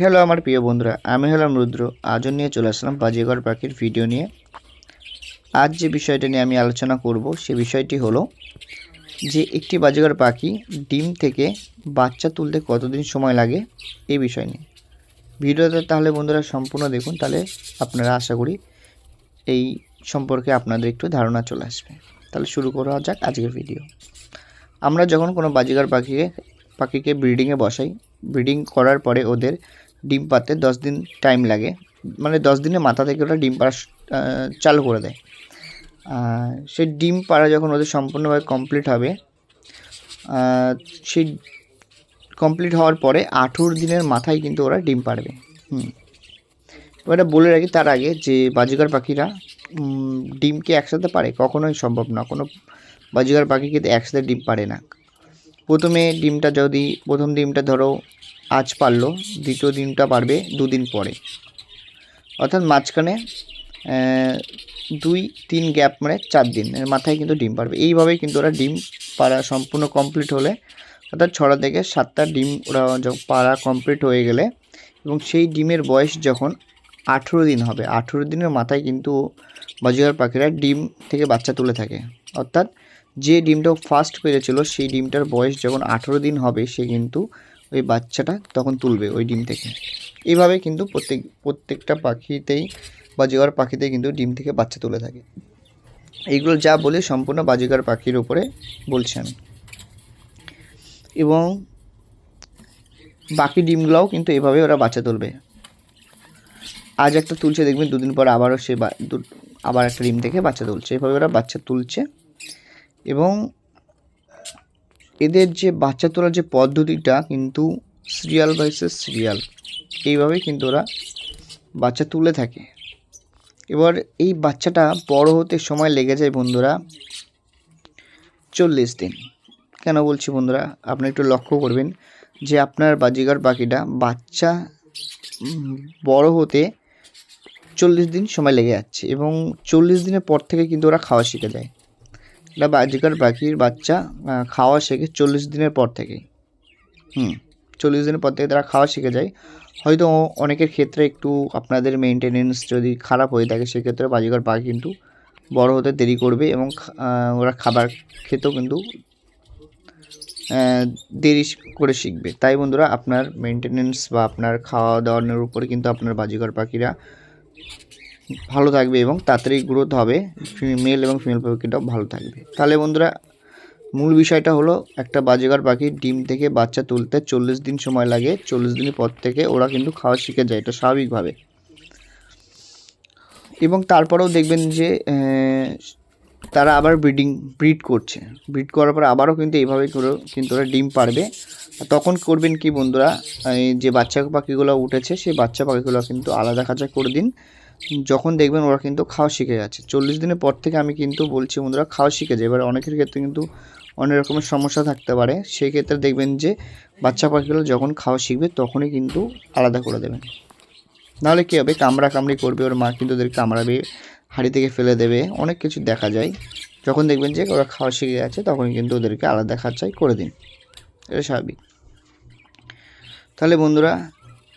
Hello আমার প্রিয় বন্ধুরা, আমি হলাম রুদ্র। আজও নিয়ে চলে আসলাম বাজিঘর পাখির ভিডিও নিয়ে। আজ যে বিষয়টা নিয়ে আমি আলোচনা করব, সে বিষয়টি হলো যে একটি বাজিঘর পাখি ডিম থেকে বাচ্চা তুলতে কতদিন সময় লাগে, এই বিষয় নিয়ে। ভিডিওটা তাহলে বন্ধুরা সম্পূর্ণ দেখুন, তাহলে আপনারা আশা করি এই সম্পর্কে আপনাদের একটু ধারণা চলে আসবে। তাহলে শুরু করা যাক আজকের ভিডিও আমরা যখন কোনো বাজিঘর পাখিকে পাখিকে ব্রিডিংয়ে বসাই ব্রিডিং করার পরে ওদের ডিম পাতে দশ দিন টাইম লাগে। মানে দশ দিনের মাথা থেকে ওরা ডিম পাড়া চালু করে দেয়। সেই ডিম পাড়া যখন ওদের সম্পূর্ণভাবে কমপ্লিট হবে সেই কমপ্লিট হওয়ার পরে আঠেরো দিনের মাথায় কিন্তু ওরা ডিম পাড়বে। হুম। এবারে বলে রাখি তার আগে যে বাজিকার পাখিরা ডিমকে একসাথে পারে কখনোই সম্ভব না। কোনো বাজিকার পাখি কিন্তু একসাথে ডিম পারে না। প্রথমে ডিমটা যদি প্রথম ডিমটা ধরো আজ পারল, দ্বিতীয় ডিমটা পারবে দুদিন পরে। অর্থাৎ মাঝখানে দুই, তিন গ্যাপ মানে চার দিন এর মাথায় কিন্তু ডিম পারবে। এইভাবেই কিন্তু ওরা ডিম পাড়া সম্পূর্ণ কমপ্লিট হলে, অর্থাৎ ছটা থেকে সাতটা ডিম ওরা পাড়া কমপ্লিট হয়ে গেলে, এবং সেই ডিমের বয়স যখন আঠেরো দিন হবে, আঠেরো দিনের মাথায় কিন্তু বাজিগার পাখিরা ডিম থেকে বাচ্চা তুলে থাকে। অর্থাৎ যে ডিমটা ফার্স্ট পেরেছিল, সেই ডিমটার বয়স যখন আঠেরো দিন হবে, সে কিন্তু ওই বাচ্চাটা তখন তুলবে ওই ডিম থেকে। এইভাবে কিন্তু প্রত্যেক, প্রত্যেকটা পাখিতেই বাজিগার পাখিতেই কিন্তু ডিম থেকে বাচ্চা তুলে থাকে। এইগুলো যা বলে সম্পূর্ণ বাজিগার পাখির উপরে বলছি আমি। এবং বাকি ডিমগুলোও কিন্তু এভাবে ওরা বাচ্চা তুলবে। আজ একটা তুলছে, দেখবেন দুদিন পর আবারও সে বা- আবার একটা ডিম থেকে বাচ্চা তুলছে। এভাবে ওরা বাচ্চা তুলছে এবং এদের যে বাচ্চা তোলার যে পদ্ধতিটা কিন্তু সিরিয়াল বাইসে সিরিয়াল এইভাবেই কিন্তু ওরা বাচ্চা তুলে থাকে। এবার এই বাচ্চাটা বড় হতে সময় লেগে যায় বন্ধুরা চল্লিশ দিন। কেন বলছি বন্ধুরা? আপনি একটু লক্ষ্য করবেন যে আপনার বাজিগার পাখিটা বাচ্চা বড় হতে চল্লিশ দিন সময় লেগে যাচ্ছে এবং চল্লিশ দিনের পর থেকে কিন্তু ওরা খাওয়া শিখে যায়। এটা বাজিকার পাখির বাচ্চা খাওয়া শেখে চল্লিশ দিনের পর থেকেই। হুম। চল্লিশ দিনের পর থেকে তারা খাওয়া শিখে যায়। হয়তো অনেকের ক্ষেত্রে একটু আপনাদের মেনটেনেন্স যদি খারাপ হয়ে থাকে সেক্ষেত্রে বাজিকার পাখি কিন্তু বড় হতে দেরি করবে এবং ওরা খাবার খেতেও কিন্তু দেরি করে শিখবে। তাই বন্ধুরা আপনার মেনটেনেন্স বা আপনার খাওয়া দাওয়ানোর উপরে কিন্তু আপনার বাজিকার পাখিরা ভালো থাকবে এবং তাড়াতাড়ি গ্রোথ হবে মেল এবং ফিমেল পাখিটাও ভালো থাকবে। তাহলে বন্ধুরা, মূল বিষয়টা হলো একটা বাজিকার পাখি ডিম থেকে বাচ্চা তুলতে চল্লিশ দিন সময় লাগে, চল্লিশ দিনের পর থেকে ওরা কিন্তু খাওয়া শিখে যায়, এটা স্বাভাবিকভাবে। এবং তারপরেও দেখবেন যে তারা আবার ব্রিডিং ব্রিড করছে। ব্রিড করার পর আবারও কিন্তু এইভাবে করে কিন্তু ওরা ডিম পারবে। তখন করবেন কি বন্ধুরা যে বাচ্চা পাখিগুলো উঠেছে, সেই বাচ্চা পাখিগুলো কিন্তু আলাদা খাঁচা করে দিন। যখন দেখবেন ওরা কিন্তু খাওয়া শিখে যাচ্ছে। চল্লিশ দিনের পর থেকে আমি কিন্তু বলছি, বন্ধুরা, খাওয়া শিখে যায় এবার অনেকের ক্ষেত্রে কিন্তু অনেক রকমের সমস্যা থাকতে পারে। সেই ক্ষেত্রে দেখবেন যে, বাচ্চা পাখিগুলো যখন খাওয়া শিখবে, তখনই কিন্তু আলাদা করে দেবেন। নাহলে কী হবে? কামড়া কামড়ি করবে, ওর মা কিন্তু ওদের কামড়াবে, হাড়ি থেকে ফেলে দেবে, অনেক কিছু দেখা যায়। যখন দেখবেন যে, ওরা খাওয়া শিখে গেছে তখন কিন্তু ওদেরকে আলাদা খাঁচাই করে দিন। এটা স্বাভাবিক। তাহলে বন্ধুরা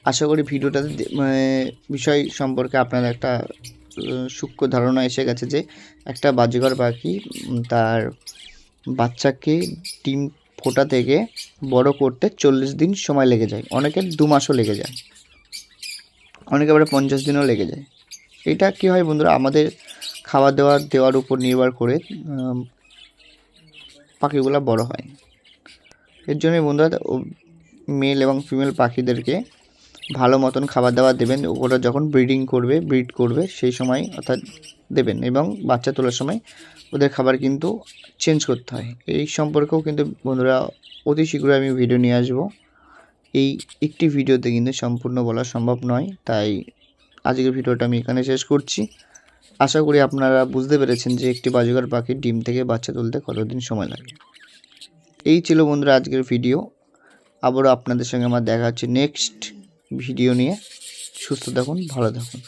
আশা করি ভিডিওটাতে মানে বিষয় সম্পর্কে আপনার একটা সূক্ষ্ম ধারণা এসে গেছে যে একটা বাজিঘর পাখি তার বাচ্চাকে ডিম ফোটা থেকে বড় করতে চল্লিশ দিন সময় লেগে যায়। অনেকের দু মাসও লেগে যায়। অনেকে আবার পঞ্চাশ দিনও লেগে যায়। এটা কি হয় বন্ধুরা? আমাদের খাবার দাবার দেওয়ার উপর নির্ভর করে পাখিগুলো বড় হয়। এর জন্যই বন্ধুরা মেল এবং ফিমেল পাখিদেরকে ভালো মতন খাবার দাবার দেবেন। ওরা যখন ব্রিডিং করবে ব্রিড করবে, সেই সময় অর্থাৎ দেবেন এবং বাচ্চা তোলার সময় ওদের খাবার কিন্তু চেঞ্জ করতে হয়। এই সম্পর্কেও কিন্তু বন্ধুরা অতি শীঘ্রই আমি ভিডিও নিয়ে আসব। এই একটি ভিডিওতে কিন্তু সম্পূর্ণ বলা সম্ভব নয়, তাই আজকের ভিডিওটা আমি এখানে শেষ করছি। আশা করি আপনারা বুঝতে পেরেছেন যে একটি বাজিকার পাখির ডিম থেকে বাচ্চা তুলতে কতদিন সময় লাগে। এই ছিল বন্ধুরা আজকের ভিডিও আবারও আপনাদের সঙ্গে আমার দেখা হচ্ছে নেক্সট ভিডিও নিয়ে সুস্থ থাকুন ভালো থাকুন।